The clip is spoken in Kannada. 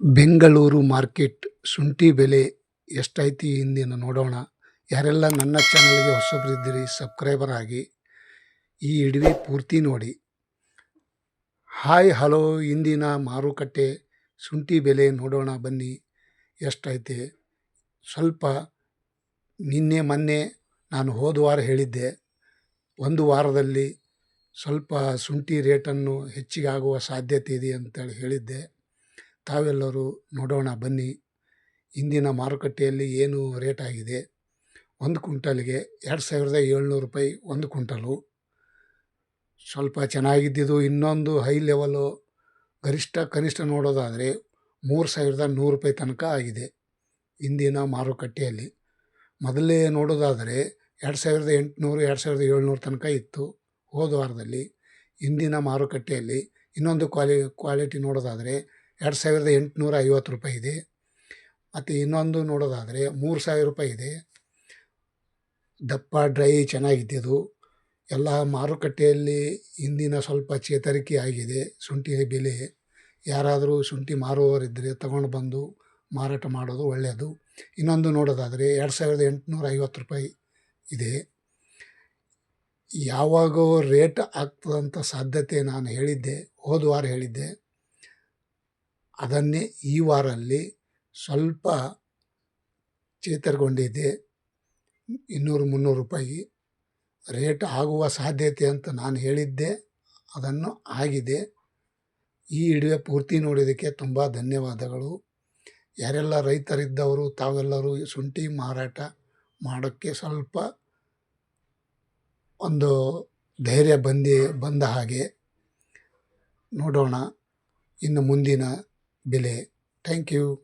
ಬೆಂಗಳೂರು ಮಾರ್ಕೆಟ್ ಶುಂಠಿ ಬೆಲೆ ಎಷ್ಟೈತಿ ಇಂದಿನ ನೋಡೋಣ. ಯಾರೆಲ್ಲ ನನ್ನ ಚಾನಲ್ಗೆ ಹೊಸಬರಿದ್ದೀರಿ ಸಬ್ಸ್ಕ್ರೈಬರ್ ಆಗಿ ಈ ಇಡವಿ ಪೂರ್ತಿ ನೋಡಿ. ಹಾಯ್, ಹಲೋ, ಇಂದಿನ ಮಾರುಕಟ್ಟೆ ಶುಂಠಿ ಬೆಲೆ ನೋಡೋಣ, ಬನ್ನಿ. ಎಷ್ಟೈತೆ ಸ್ವಲ್ಪ ನಿನ್ನೆ, ಮೊನ್ನೆ ನಾನು ಹೋದ ವಾರ ಹೇಳಿದ್ದೆ. ಒಂದು ವಾರದಲ್ಲಿ ಸ್ವಲ್ಪ ಶುಂಠಿ ರೇಟನ್ನು ಹೆಚ್ಚಿಗಾಗುವ ಸಾಧ್ಯತೆ ಇದೆ ಅಂತೇಳಿ ಹೇಳಿದ್ದೆ. ತಾವೆಲ್ಲರೂ ನೋಡೋಣ, ಬನ್ನಿ. ಇಂದಿನ ಮಾರುಕಟ್ಟೆಯಲ್ಲಿ ಏನು ರೇಟ್ ಆಗಿದೆ? ಒಂದು ಕ್ವಿಂಟಲ್ಗೆ ಎರಡು ಸಾವಿರದ ಏಳ್ನೂರು ರೂಪಾಯಿ ಒಂದು ಕ್ವಿಂಟಲು. ಸ್ವಲ್ಪ ಚೆನ್ನಾಗಿದ್ದಿದ್ದು ಇನ್ನೊಂದು ಹೈ ಲೆವೆಲು ಗರಿಷ್ಠ, ಕನಿಷ್ಠ ನೋಡೋದಾದರೆ ಮೂರು ಸಾವಿರದ ನೂರು ರೂಪಾಯಿ ತನಕ ಆಗಿದೆ ಇಂದಿನ ಮಾರುಕಟ್ಟೆಯಲ್ಲಿ. ಮೊದಲೇ ನೋಡೋದಾದರೆ ಎರಡು ಸಾವಿರದ ಎಂಟುನೂರು, ಎರಡು ಸಾವಿರದ ಏಳ್ನೂರು ತನಕ ಇತ್ತು ಹೋದ ವಾರದಲ್ಲಿ. ಇಂದಿನ ಮಾರುಕಟ್ಟೆಯಲ್ಲಿ ಇನ್ನೊಂದು ಕ್ವಾಲಿ, ಕ್ವಾಲಿಟಿ ನೋಡೋದಾದರೆ ಎರಡು ಸಾವಿರದ ಎಂಟುನೂರ ಐವತ್ತು ರೂಪಾಯಿ ಇದೆ. ಮತ್ತು ಇನ್ನೊಂದು ನೋಡೋದಾದರೆ ಮೂರು ಸಾವಿರ ರೂಪಾಯಿ ಇದೆ. ದಪ್ಪ, ಡ್ರೈ ಚೆನ್ನಾಗಿದ್ದಿದ್ದು ಎಲ್ಲ ಮಾರುಕಟ್ಟೆಯಲ್ಲಿ ಹಿಂದಿನ ಸ್ವಲ್ಪ ಚೇತರಿಕೆ ಆಗಿದೆ. ಶುಂಠಿ ಬೆಲೆ. ಯಾರಾದರೂ ಶುಂಠಿ ಮಾರುವವರಿದ್ದರೆ ತಗೊಂಡು ಬಂದು ಮಾರಾಟ ಮಾಡೋದು ಒಳ್ಳೆಯದು ಇನ್ನೊಂದು ನೋಡೋದಾದರೆ ಎರಡು ಸಾವಿರದ ಎಂಟುನೂರ ಐವತ್ತು ರೂಪಾಯಿ ಇದೆ. ಯಾವಾಗೋ ರೇಟ್ ಆಗ್ತದಂಥ ಸಾಧ್ಯತೆ ನಾನು ಹೇಳಿದ್ದೆ, ಹೋದ ವಾರ ಹೇಳಿದ್ದೆ. ಅದನ್ನೇ ಈ ವಾರಲ್ಲಿ ಸ್ವಲ್ಪ ಚೇತರಿಕೊಂಡಿದ್ದೆ ಇನ್ನೂರು ಮುನ್ನೂರು ರೂಪಾಯಿ ರೇಟ್ ಆಗುವ ಸಾಧ್ಯತೆ ಅಂತ ನಾನು ಹೇಳಿದ್ದೆ. ಅದನ್ನು ಆಗಿದೆ. ಈ ವಿಡಿಯೋ ಪೂರ್ತಿ ನೋಡಿದ್ದಕ್ಕೆ ತುಂಬ ಧನ್ಯವಾದಗಳು. ಯಾರೆಲ್ಲ ರೈತರಿದ್ದವರು, ತಾವೆಲ್ಲರೂ ಶುಂಠಿ ಮಾರಾಟ ಮಾಡೋಕ್ಕೆ ಸ್ವಲ್ಪ ಒಂದು ಧೈರ್ಯ ಬಂದಿ ಬಂದ ಹಾಗೆ ನೋಡೋಣ. ಇನ್ನು ಮುಂದಿನ delay. Thank you.